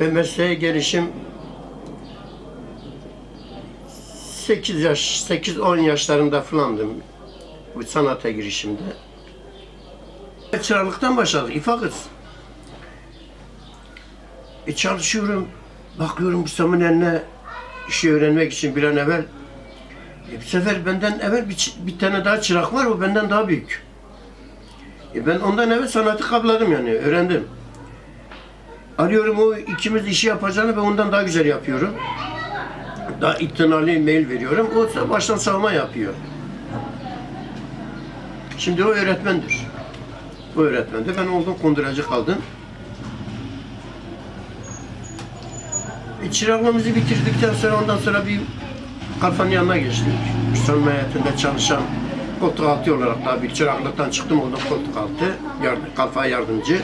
Ben mesleğe gelişim 8 yaş, 8-10 yaşlarında falandım bu sanata girişimde. Çıralıktan başladık, ifakız. E çalışıyorum, bakıyorum Hüsam'ın eline işi öğrenmek için bir an evvel. E bu sefer benden evvel bir, bir tane daha çırak var, o benden daha büyük. E ben ondan evvel sanatı kabladım yani, öğrendim. Arıyorum o ikimiz işi yapacağını ben ondan daha güzel yapıyorum. Daha itinalı mail veriyorum. O da baştan savma yapıyor. Şimdi o öğretmendir. O öğretmendi. Ben oldum konduracı kaldım. E, bitirdikten sonra ondan sonra bir kalfanın yanına geçtik. Müslüman hayatında çalışan koltuk altı olarak bir çıraklıktan çıktım oldum koltuk altı. Yardım, kalfa yardımcı.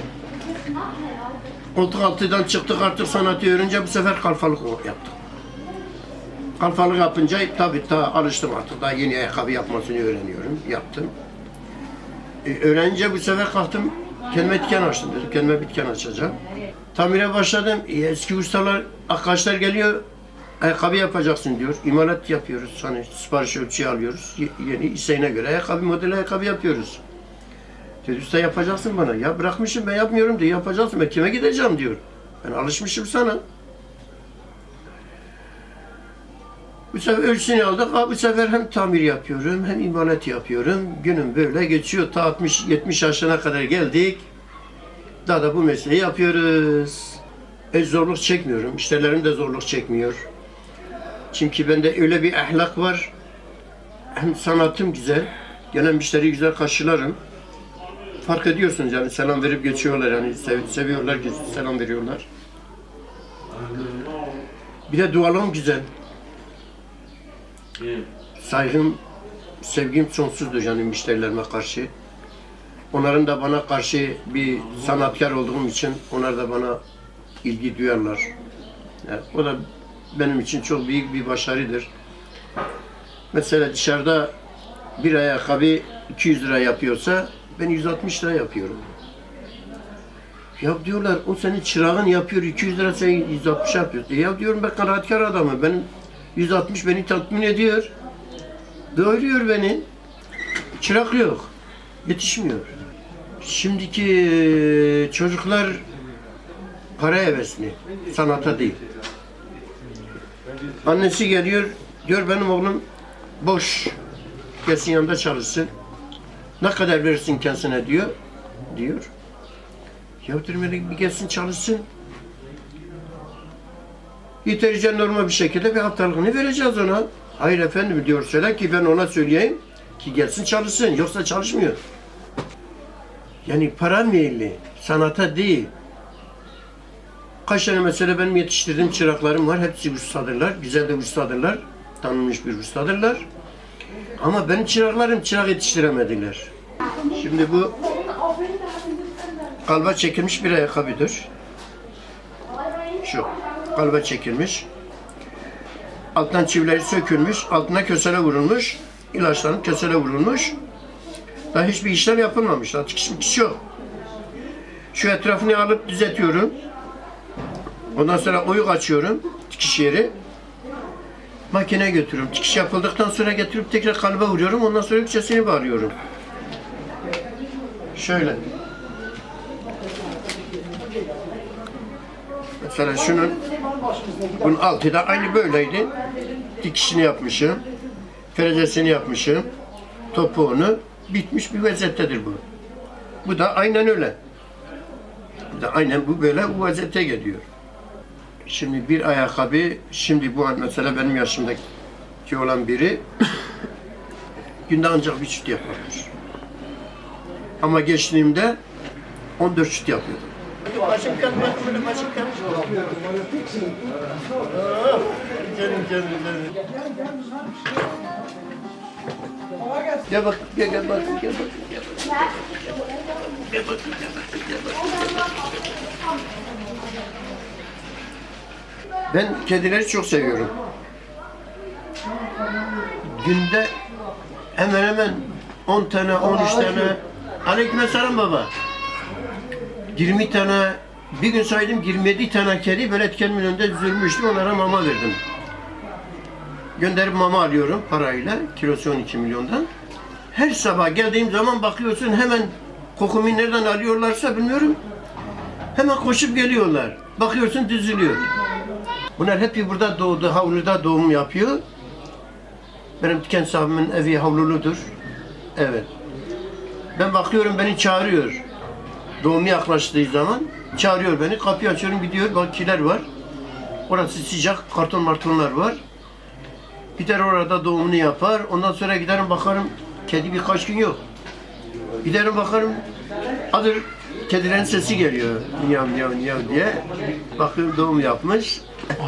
Koltuk altıdan çıktık artık sanatı öğrenince bu sefer kalfalık yaptık. Kalfalık yapınca tabii daha alıştım artık. Daha yeni ayakkabı yapmasını öğreniyorum. Yaptım. E, öğrenince bu sefer kalktım kendime dükkan açtım dedim. Kendime bir dükkan açacağım. Tamire başladım. E, eski ustalar, arkadaşlar geliyor. Ayakkabı yapacaksın diyor. İmalat yapıyoruz. Hani sipariş ölçüyü alıyoruz. Ye- Yeni isteğine göre ayakkabı modeli ayakkabı yapıyoruz. Dedi usta yapacaksın bana. Ya bırakmışım ben yapmıyorum diyor. Yapacaksın ben kime gideceğim diyor. Ben alışmışım sana. Bu sefer ölçüsünü aldık. Bu sefer hem tamir yapıyorum hem imalat yapıyorum. Günüm böyle geçiyor. Ta 60-70 yaşına kadar geldik. Daha da bu mesleği yapıyoruz. E, zorluk çekmiyorum. Müşterilerim de zorluk çekmiyor. Çünkü bende öyle bir ahlak var. Hem sanatım güzel. Gelen müşteriyi güzel karşılarım fark ediyorsunuz yani selam verip geçiyorlar yani sev- seviyorlar ki selam veriyorlar. Bir de dualım güzel. Saygım, sevgim sonsuzdur yani müşterilerime karşı. Onların da bana karşı bir sanatkar olduğum için onlar da bana ilgi duyarlar. Yani o da benim için çok büyük bir başarıdır. Mesela dışarıda bir ayakkabı 200 lira yapıyorsa ben 160 lira yapıyorum. Ya diyorlar o senin çırağın yapıyor 200 lira sen 160 yapıyorsun. E ya diyorum ben kanaatkar adamım. Ben 160 beni tatmin ediyor. Doyuruyor beni. Çırak yok. Yetişmiyor. Şimdiki çocuklar para hevesli. Sanata değil. Annesi geliyor diyor benim oğlum boş. Gelsin yanında çalışsın. Ne kadar verirsin kendisine diyor. Diyor. Ya bir gelsin çalışsın. Yeterince normal bir şekilde bir haftalığını vereceğiz ona. Hayır efendim diyor söyle ki ben ona söyleyeyim ki gelsin çalışsın. Yoksa çalışmıyor. Yani para meyilli. Sanata değil. Kaç tane mesela benim yetiştirdiğim çıraklarım var. Hepsi ustadırlar. Güzel de ustadırlar. Tanınmış bir ustadırlar. Ama benim çıraklarım çırak yetiştiremediler. Şimdi bu kalba çekilmiş bir ayakkabıdır. Şu kalba çekilmiş. Alttan çivileri sökülmüş, altına kösele vurulmuş, ilaçlanıp kösele vurulmuş. Daha hiçbir işlem yapılmamış. Daha dikiş mikiş yok. Şu etrafını alıp düzeltiyorum. Ondan sonra oyuk açıyorum dikiş yeri. Makineye götürüyorum. Dikiş yapıldıktan sonra getirip tekrar kalbe vuruyorum. Ondan sonra köşesini bağlıyorum. Şöyle. Mesela şunun bunun altı da aynı böyleydi. Dikişini yapmışım. Ferecesini yapmışım. Topuğunu bitmiş bir vaziyettedir bu. Bu da aynen öyle. Bu da aynen bu böyle bu vaziyete geliyor. Şimdi bir ayakkabı, şimdi bu an mesela benim yaşımdaki olan biri günde ancak bir çift yapıyormuş. Ama gençliğimde 14 çift yapıyordum. Başım kalmadı, böyle başım kalmadı. Oh, Canım canım canım. Gel bak, gel gel bak, gel bak, gel bak. Gel bak, gel bak, gel bak. Ben kedileri çok seviyorum. Günde hemen hemen 10 tane, 13 tane. Aleykümselam baba. 20 tane, bir gün saydım 27 tane kedi böyle kendimin önünde düzülmüştü. Onlara mama verdim. Gönderip mama alıyorum parayla. Kilosu 12 milyondan. Her sabah geldiğim zaman bakıyorsun hemen kokumu nereden alıyorlarsa bilmiyorum. Hemen koşup geliyorlar. Bakıyorsun düzülüyor. Bunlar hep burada doğdu, havluda doğum yapıyor. Benim diken sahibimin evi havluludur. Evet. Ben bakıyorum beni çağırıyor. Doğum yaklaştığı zaman çağırıyor beni. Kapıyı açıyorum gidiyor. Bak kiler var. Orası sıcak. Karton martonlar var. Gider orada doğumunu yapar. Ondan sonra giderim bakarım. Kedi birkaç gün yok. Giderim bakarım. Adır kedilerin sesi geliyor. Miyav miyav miyav diye. Bakıyorum doğum yapmış.